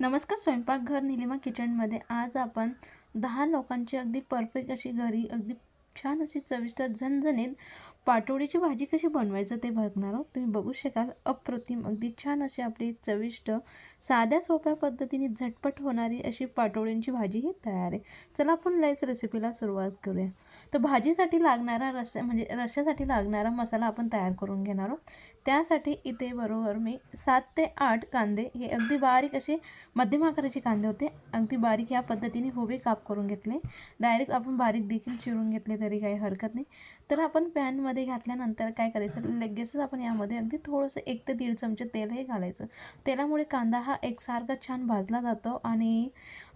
नमस्कार स्वयंपाकघर निलिमा किचनमध्ये आज आपण दहा लोकांची अगदी परफेक्ट अशी घरी अगदी छान अशी चविष्ट झणझणीत पाटोळीची भाजी कशी बनवायचं ते बघणार आहोत. तुम्ही बघू शकाल. अप्रतिम. अगदी छान अशी आपली चविष्ट साध्या सोप्या पद्धतीने झटपट होणारी अशी पाटोळींची भाजी ही तयार आहे. चला आपण लयच रेसिपीला सुरुवात करूया. तर भाजीसाठी लागणारा रस्सा म्हणजे रश्श्यासाठी लागणारा मसाला आपण तयार करून घेणार आहोत. त्यासाठी इथे बरोबर मी सात ते आठ कांदे हे अगदी बारीक असे मध्यम आकाराचे कांदे होते. अगदी बारीक या पद्धतीने होवे काप करून घेतले. डायरेक्ट आपण बारीक देखील चिरून घेतले तरी काही हरकत नाही. तर आपण पॅनमध्ये घातल्यानंतर काय करायचं? लगेचच आपण यामध्ये अगदी थोडंसं एक ते दीड चमचे तेल हे घालायचं. तेलामुळे कांदा हा एकसारखा छान भाजला जातो आणि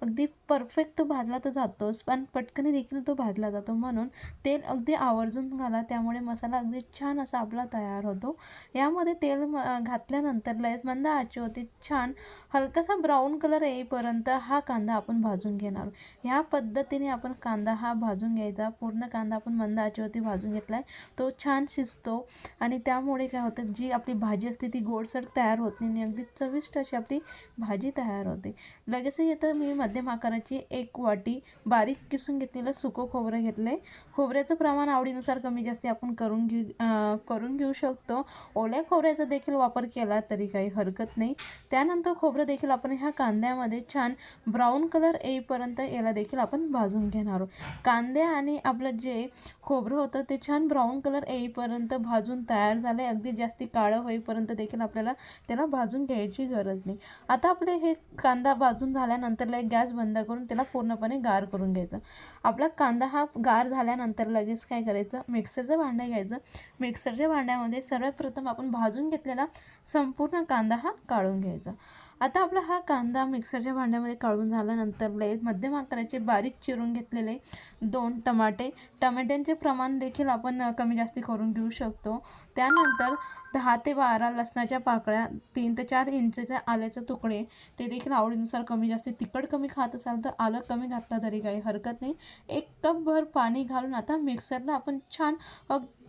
अगदी परफेक्ट तो भाजला तर जातोच पण पटकन देखील तो भाजला जातो. म्हणून तेल अगदी आवर्जून घाला त्यामुळे मसाला अगदी छान असा आपला तयार होतो. यामध्ये तेल घातल्यानंतर लयत मंद आची होती छान हलकासा ब्राऊन कलर येईपर्यंत हा कांदा आपण भाजून घेणार. ह्या पद्धतीने आपण कांदा हा भाजून घ्यायचा. पूर्ण कांदा आपण मंद आचेवरती भाजून घेतला आहे तो छान शिजतो आणि त्यामुळे काय होतं जी आपली भाजी असते ती गोडसर तयार होत नाही आणि अगदी चविष्ट अशी आपली भाजी तयार होते. लगेच येतं मी मध्यम आकाराची एक वाटी बारीक किसून घेतलेलं सुकं खोबरं घेतलं आहे खोबऱ्याचं प्रमाण आवडीनुसार कमी जास्ती आपण करून घेऊ करून घेऊ शकतो. ओल्या खोबऱ्याचा देखील वापर केला तरी काही हरकत नाही. त्यानंतर खोबरं देखील आपण ह्या कांद्यामध्ये छान ब्राऊन कलर येईपर्यंत याला देखील आपण भाजून घेणार आहोत. कांदे आणि आपलं जे खोबरं होतं ते छान ब्राऊन कलर येईपर्यंत भाजून तयार झालं अगदी जास्ती काळं होईपर्यंत देखील आपल्याला त्याला भाजून घ्यायची गरज नाही. आता आपले हे कांदा भाजून झाल्यानंतर लगेच गॅस बंद करून त्याला पूर्णपणे गार करून घ्यायचं. आपला कांदा हा गार झाल्यानंतर लगेच काय करायचं? मिक्सरचं भांडं घ्यायचं. मिक्सरच्या भांड्यामध्ये सर्वप्रथम आपण भाजून घेतलेला संपूर्ण कांदा हा काढून घ्यायचा. आता आपला हा कांदा मिक्सरच्या भांड्यामध्ये काढून झाल्यानंतर लगेच मध्यम आकाराचे बारीक चिरून घेतलेले दोन टमाटे. टमाट्यांचे प्रमाण देखील आपण कमी जास्ती करून घेऊ शकतो. त्यानंतर दहा ते बारा लसणाच्या पाकळ्या तीन ते चार इंचचे आल्याचे तुकडे. ते देखील आवडीनुसार कमी जास्त तिखट कमी खात असाल तर आलं कमी घातलं तरी काही हरकत नाही. एक कपभर पाणी घालून आता मिक्सरला आपण छान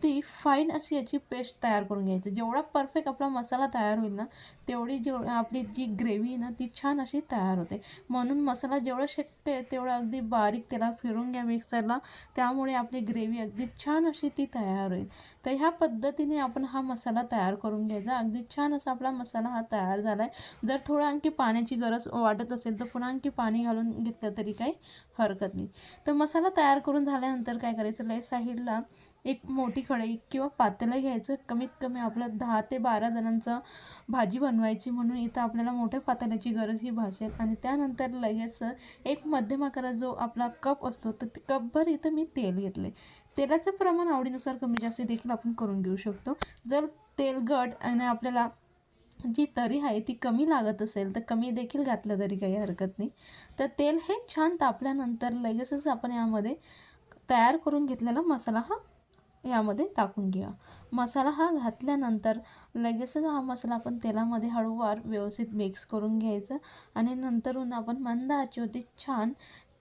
अगदी फाईन अशी याची पेस्ट तयार करून घ्यायची. जेवढा परफेक्ट आपला मसाला तयार होईल ना तेवढी जेव आपली जी ग्रेव्ही ना ती छान अशी तयार होते. म्हणून मसाला जेवढं शकते तेवढं अगदी बारीक त्याला फिरून घ्या मिक्सरला त्यामुळे आपली ग्रेव्ही अगदी छान अशी ती तयार होईल. तर ह्या पद्धतीने आपण हा मसाला तयार करून घ्यायचा. अगदी छान असा आपला मसाला हा तयार झाला आहे जर थोडं आणखी पाण्याची गरज वाटत असेल तर पुन्हा आणखी पाणी घालून घेतलं तरी काही हरकत नाही. तर मसाला तयार करून झाल्यानंतर काय करायचं? लय साईडला एक मोठी कढई किंवा पातेलं घ्यायचं. कमीत कमी आपलं दहा ते बारा जणांचं भाजी बनवायची म्हणून इथं आपल्याला मोठ्या पातेल्याची गरज ही भासेल. आणि त्यानंतर लगेच एक मध्यम आकारा जो आपला कप असतो तर ते कपभर इथं मी तेल घेतले तेलाचं प्रमाण आवडीनुसार कमी जास्त देखील आपण करून घेऊ शकतो. जर तेलगट आणि आपल्याला जी तरी आहे ती कमी लागत असेल तर कमी देखील घातलं तरी काही हरकत नाही. तर तेल हे छान तापल्यानंतर लगेचच आपण यामध्ये तयार करून घेतलेला मसाला हा यामध्ये टाकून घ्या. मसाला हा घातल्यानंतर लगेचच हा मसाला आपण तेलामध्ये हळूवार व्यवस्थित मिक्स करून घ्यायचा आणि नंतरून आपण मंद आचेवरती छान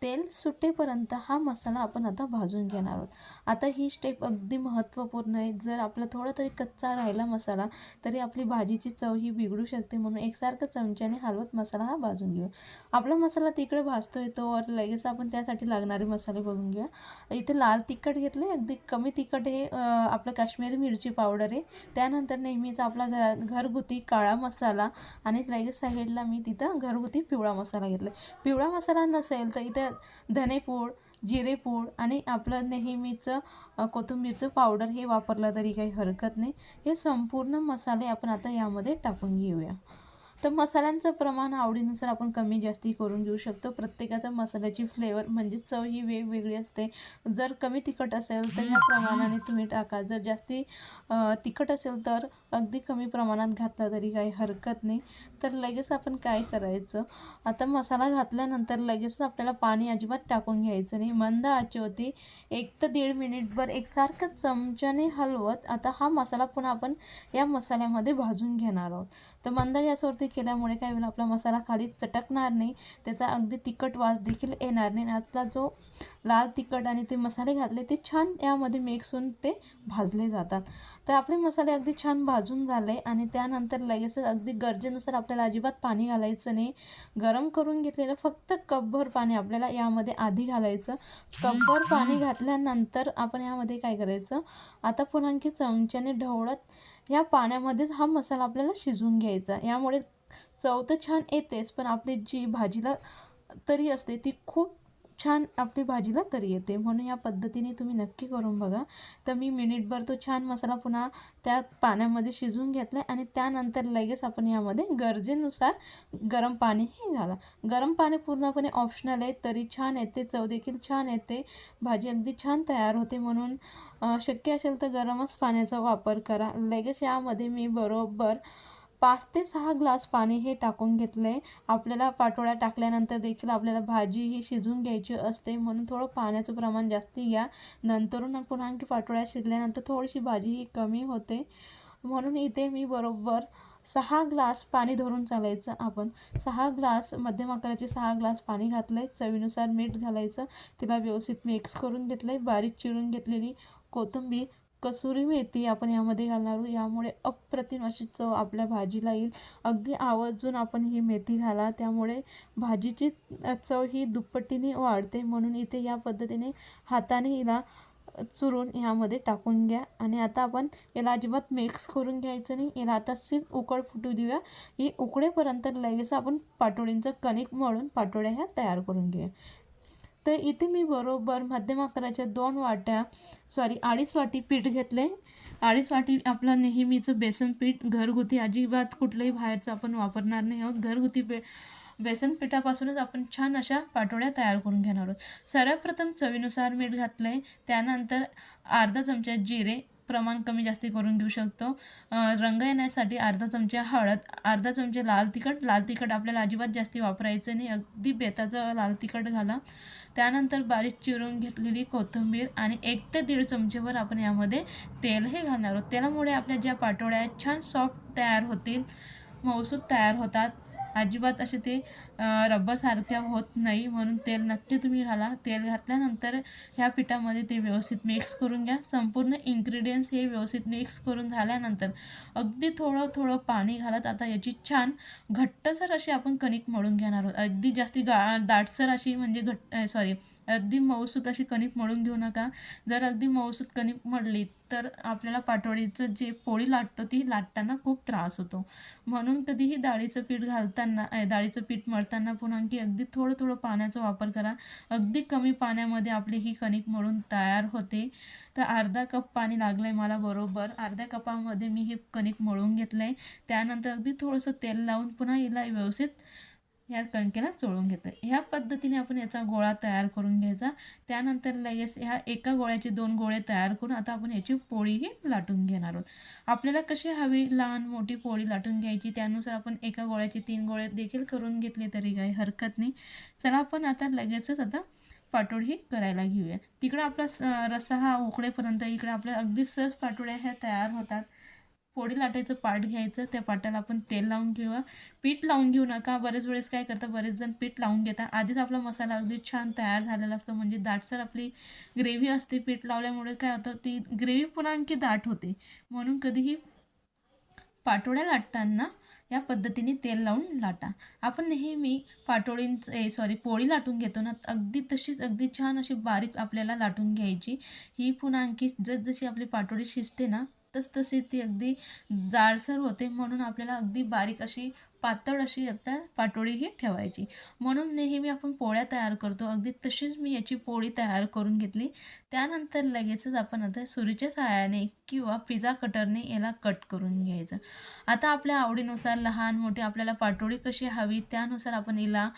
तेल सुटेपर्यंत हा मसाला आपण आता भाजून घेणार आहोत. आता ही स्टेप अगदी महत्त्वपूर्ण आहे. जर आपला थोडा तरी कच्चा राहिला मसाला तरी आपली भाजीची चव ही बिघडू शकते म्हणून एकसारखं चमच्याने हलवत मसाला हा भाजून घेऊ आपला मसाला तिकडे भाजतो येतो और लगेच आपण त्यासाठी लागणारे मसाले बघून घ्या इथे लाल तिखट घेतले अगदी कमी तिखट हे आपलं काश्मीरी मिरची पावडर आहे. त्यानंतर नेहमीच आपला घरा घरगुती काळा मसाला आणि लगेच साईडला मी तिथं घरगुती पिवळा मसाला घेतला पिवळा मसाला नसेल तर इथं धनेपूड जिरेपूड आणि आपलं नेहमीचं कोथिंबीरचं पावडर हे वापरलं तरी काही हरकत नाही. हे संपूर्ण मसाले आपण आता यामध्ये टाकून घेऊया. तर मसाल्यांचं प्रमाण आवडीनुसार आपण कमी जास्ती करून घेऊ शकतो. प्रत्येकाचा मसाल्याची फ्लेवर म्हणजे चव ही वेगवेगळी असते. जर कमी तिखट असेल तर या प्रमाणाने तुम्ही टाका. जर जास्ती तिखट असेल तर अगदी कमी प्रमाणात घातला तरी काही हरकत नाही. तर लगेच आपण काय करायचं? आता मसाला घातल्यानंतर लगेच आपल्याला पाणी अजिबात टाकून घ्यायचं नाही. मंद आची होती एक तर दीड मिनिटभर एकसारखं चमच्याने हलवत आता हा मसाला पुन्हा आपण या मसाल्यामध्ये भाजून घेणार आहोत. तर मंद गॅसवरती केल्यामुळे काय होईल? आपला मसाला खाली चटकणार नाही. त्याचा अगदी तिखट वास देखील येणार नाही आपला जो लाल तिखट आणि ते मसाले घातले ते छान यामध्ये मिक्स होऊन ते भाजले जातात. तर आपले मसाले अगदी छान भाजून झाले आणि त्यानंतर लगेचच अगदी गरजेनुसार आपल्याला अजिबात पाणी घालायचं नाही. गरम करून घेतलेलं फक्त कपभर पाणी आपल्याला यामध्ये आधी घालायचं. कपभर पाणी घातल्यानंतर आपण यामध्ये काय करायचं? आता पुन्हा आणखी चमच्याने ढवळत या पाण्यामध्येच हा मसाला आपल्याला शिजवून घ्यायचा. यामुळे चव तर छान येतेच पण आपली जी भाजीला तरी असते ती खूप छान आपली भाजीला तरी येते. म्हणून या पद्धतीने तुम्ही नक्की करून बघा. तर मी मिनिटभर तो छान मसाला पुन्हा त्या पाण्यामध्ये शिजवून घेतला आणि त्यानंतर लगेच आपण यामध्ये गरजेनुसार गरम पाणीही घाला. गरम पाणी पूर्णपणे ऑप्शनल आहे तरी छान येते चव देखील छान येते. भाजी अगदी छान तयार होते म्हणून शक्य असेल तर गरमच पाण्याचा वापर करा. लगेच यामध्ये मी बरोबर पाच ते सहा ग्लास पाणी हे टाकून घेतलं आहे आपल्याला पाटोळ्या टाकल्यानंतर देखील आपल्याला भाजी ही शिजून घ्यायची असते. म्हणून थोडं पाण्याचं प्रमाण जास्ती घ्या. नंतरून पुन्हा आणखी पाटोळ्या शिजल्यानंतर थोडीशी भाजी ही कमी होते. म्हणून इथे मी बरोबर सहा ग्लास पाणी धरून चालायचं आपण. सहा ग्लास मध्यम आकाराचे सहा ग्लास पाणी घातलं आहे चवीनुसार मीठ घालायचं. तिला व्यवस्थित मिक्स करून घेतलं आहे बारीक चिरून घेतलेली कोथिंबीर कसुरी मेथी आपण यामध्ये घालणार आहोत. यामुळे अप्रतिम अशी चव आपल्या भाजीला येईल. अगदी आवर्जून आपण ही मेथी घाला. त्यामुळे भाजीची चव ही दुप्पटीने वाढते. म्हणून इथे या पद्धतीने हाताने हिला चुरून ह्यामध्ये टाकून घ्या. आणि आता आपण याला अजिबात मिक्स करून घ्यायचं नाही. याला आता सीच उकड फुटू देऊया. ही उकडेपर्यंत लगेच आपण पाटोळींचं कणिक मळून पाटोळ्या ह्या तयार करून घेऊया. तर इथे मी बरोबर मध्यम आकाराच्या दोन वाट्या सॉरी अडीच वाटी पीठ घेतले अडीच वाटी आपलं नेहमीचं बेसन पीठ घरगुती अजिबात कुठलंही बाहेरचं आपण वापरणार नाही आहोत. घरगुती पे बेसन पिठापासूनच आपण छान अशा पाटोळ्या तयार करून घेणार आहोत. सर्वप्रथम चवीनुसार मीठ घातलं आहे त्यानंतर अर्धा चमचा जिरे प्रमाण कमी जास्ती करून घेऊ शकतो. रंग येण्यासाठी अर्धा चमचा हळद अर्धा चमचा लाल तिखट लाल तिखट आपल्याला अजिबात जास्ती वापरायचं नाही अगदी बेताचं लाल तिखट घाला. त्यानंतर बारीक चिरून घेतलेली कोथिंबीर आणि एक ते दीड चमचेवर आपण यामध्ये तेल हे घालणार आहोत. तेलामुळे आपल्या ज्या पाटोळ्या छान सॉफ्ट तयार होतील. मौसूद तयार होतात. अजिबात असे ते रब्बरसारख्या होत नाही म्हणून तेल नक्की तुम्ही घाला. तेल घातल्यानंतर ह्या पिठामध्ये ते व्यवस्थित मिक्स करून घ्या. संपूर्ण इन्ग्रेडियंट्स हे व्यवस्थित मिक्स करून झाल्यानंतर अगदी थोडं थोडं पाणी घालत आता याची छान घट्टसर अशी आपण कणिक मळून घेणार आहोत. अगदी जास्ती गा दाटसर अशी म्हणजे घट्ट सॉरी अगदी मऊसूत अशी कणिक मळून घेऊ नका. जर अगदी मऊसूत कणिक मळली तर आपल्याला पाटोळीचं जे पोळी लाटतो ती लाटताना खूप त्रास होतो. म्हणून कधीही डाळीचं पीठ घालताना डाळीचं पीठ मळ मळताना पुन्हा आणखी अगदी थोडं थोडं पाण्याचा वापर करा. अगदी कमी पाण्यामध्ये आपली ही कणिक मळून तयार होते. तर अर्धा कप पाणी लागलं आहे मला बरोबर. अर्ध्या कपामध्ये मी हे कणिक मळून घेतलं आहे त्यानंतर अगदी थोडंसं तेल लावून पुन्हा हिला व्यवस्थित ह्या कणकेला चोळून घेतं ह्या पद्धतीने आपण याचा गोळा तयार करून घ्यायचा. त्यानंतर लगेच ह्या एका गोळ्याचे दोन गोळे तयार करून आता आपण याची पोळीही लाटून घेणार आहोत. आपल्याला कशी हवी? लहान मोठी पोळी लाटून घ्यायची. त्यानुसार आपण एका गोळ्याचे तीन गोळे देखील करून घेतले तरी काही हरकत नाही. चला आपण आता लगेचच आता पाटोळीही करायला घेऊया. तिकडं आपला रस्सा हा उकडेपर्यंत इकडे आपल्या अगदी सहज पाटोळ्या ह्या तयार होतात. पोळी लाटायचं पाट घ्यायचं त्या पाटाला आपण तेल लावून घेऊया. पीठ लावून घेऊ नका. बरेच वेळेस काय करतात बरेच जण पीठ लावून घेतात आधीच आपला मसाला अगदी छान तयार झालेला असतो. म्हणजे दाटसर आपली ग्रेव्ही असते पीठ लावल्यामुळे काय होतं ती ग्रेव्ही पुन्हा आणखी दाट होते. म्हणून कधीही पाटोळ्या लाटताना या पद्धतीने तेल लावून लाटा. आपण नेहमी पाटोळींचं सॉरी पोळी लाटून घेतो ना अगदी तशीच अगदी छान अशी बारीक आपल्याला लाटून घ्यायची. ही पुन्हा आणखी जसजशी आपली पाटोळी शिजते ना तसतशी ती अगदी जाडसर होते म्हणून आपल्याला अगदी बारीक अशी पातळ अशी आता पाटोळीही ठेवायची. म्हणून नेहमी आपण पोळ्या तयार करतो. अगदी तशीच मी याची पोळी तयार करून घेतली. त्यानंतर लगेचच आपण आता सुरीच्या सहाय्याने किंवा पिझ्झा कटरने याला कट करून घ्यायचं. आता आपल्या आवडीनुसार लहान मोठी आपल्याला पाटोळी कशी हवी त्यानुसार आपण हिला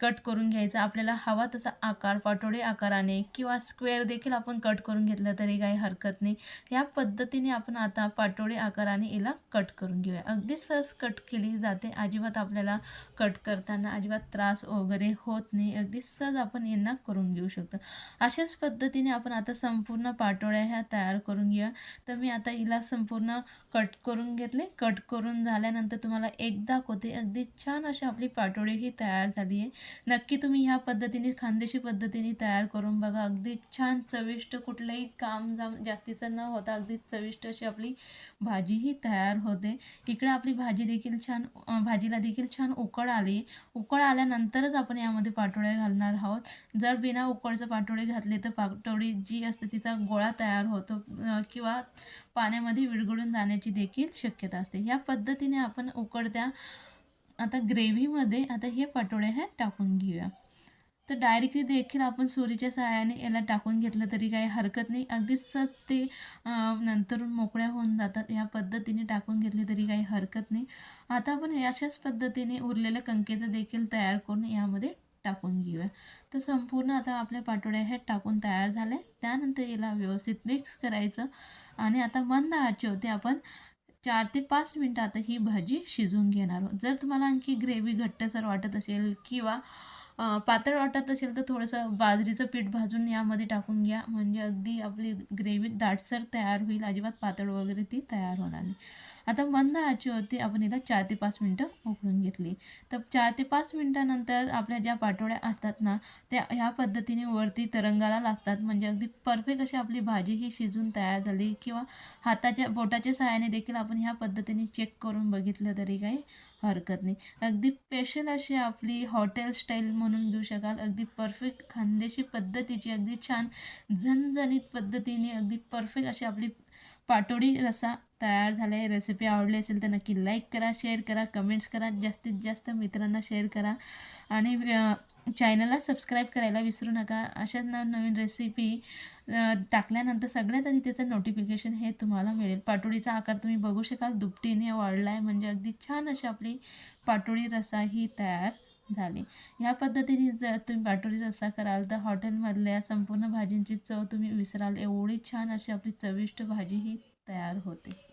कट करून घ्यायचं. आपल्याला हवा तसा आकार पाटोळे आकाराने किंवा स्क्वेअर देखील आपण कट करून घेतलं तरी काही हरकत नाही. या पद्धतीने आपण आता पाटोळे आकाराने याला कट करून घेऊया. अगदी सहज कट केली जाते. अजिबात आपल्याला कट करताना अजिबात त्रास वगैरे होत नाही. अगदी सहज आपण यांना करून घेऊ शकतो. अशाच पद्धतीने आपण आता संपूर्ण पाटोळ्या ह्या तयार करून घेऊया. तर मी आता हिला संपूर्ण कट करून घेतले. कट करून झाल्यानंतर तुम्हाला एक दाखवते. अगदी छान अशी आपली पाटोळी ही तयार झाली आहे. नक्की तुम्ही ह्या पद्धतीने खानदेशी पद्धतीने तयार करून बघा. अगदी छान चविष्ट कुठलंही काम जाम जास्तीचं न होता अगदी चविष्ट अशी आपली भाजीही तयार होते. इकडे आपली भाजी देखील छान भाजीला देखील छान उकळ आली. उकळ आल्यानंतरच आपण यामध्ये पाटोळे घालणार आहोत. जर बिना उकळचं पाटोळे घातले तर पाटोळी जी असते तिचा गोळा तयार होतो किंवा पाण्यामध्ये विरघळून जाण्याची देखील शक्यता असते. ह्या पद्धतीने आपण उकडत्या आता ग्रेव्हीमध्ये आता हे पटोळे हे टाकून घेऊया. तर डायरेक्टली देखील आपण सुरीच्या सहाय्याने याला टाकून घेतलं तरी काही हरकत नाही. अगदी सच ते नंतर मोकळ्या होऊन जातात. या पद्धतीने टाकून घेतले तरी काही हरकत नाही. आता आपण अशाच पद्धतीने उरलेलं कंकेचं देखील तयार करून यामध्ये टाकून घेऊया. तर संपूर्ण आता आपल्या पाटोळ्या हे टाकून तयार झाले. त्यानंतर याला व्यवस्थित मिक्स करायचं. आणि आता मंद आचे होते आपण चार ते पाच मिनटं आता ही भाजी शिजून घेणार आहोत. जर तुम्हाला आणखी ग्रेव्ही घट्टसर वाटत असेल किंवा पातळ वाटत असेल तर थोडंसं बाजरीचं पीठ भाजून यामध्ये टाकून घ्या. म्हणजे अगदी आपली ग्रेव्ही दाटसर तयार होईल. अजिबात पातळ वगैरे ती तयार होणार नाही. आता मंद आची होती आपण हिला चार ते पाच मिनटं उकळून घेतली. तर चार ते पाच मिनटानंतर आपल्या ज्या पाटोळ्या असतात ना त्या ह्या पद्धतीने वरती तरंगाला लागतात. म्हणजे अगदी परफेक्ट अशी आपली भाजी ही शिजून तयार झाली. किंवा हाताच्या बोटाच्या सहाय्याने देखील आपण ह्या पद्धतीने चेक करून बघितलं तरी काही हरकत नाही. अगदी स्पेशल अशी आपली हॉटेल स्टाईल म्हणून घेऊ शकाल. अगदी परफेक्ट खानदेशी पद्धतीची अगदी छान झणझणीत पद्धतीने अगदी परफेक्ट अशी आपली पाटोडी रसा तयार झाला आहे रेसिपी आवडली असेल तर नक्की लाईक करा शेअर करा कमेंट्स करा. जास्तीत जास्त मित्रांना शेअर करा. आणि चॅनलला सबस्क्राईब करायला विसरू नका. अशाच नवनवीन रेसिपी टाकल्यानंतर सगळ्यात आधी त्याचं नोटिफिकेशन हे तुम्हाला मिळेल. पाटोळीचा आकार तुम्ही बघू शकाल. दुपटीने वाढला आहे म्हणजे अगदी छान अशी आपली पाटोळी रसा ही तयार झाली. ह्या पद्धतीने जर तुम्ही पाटोळी रस्सा कराल तर हॉटेलमधल्या संपूर्ण भाजींची चव तुम्ही विसराल. एवढी छान अशी आपली चविष्ट भाजी ही तयार होते.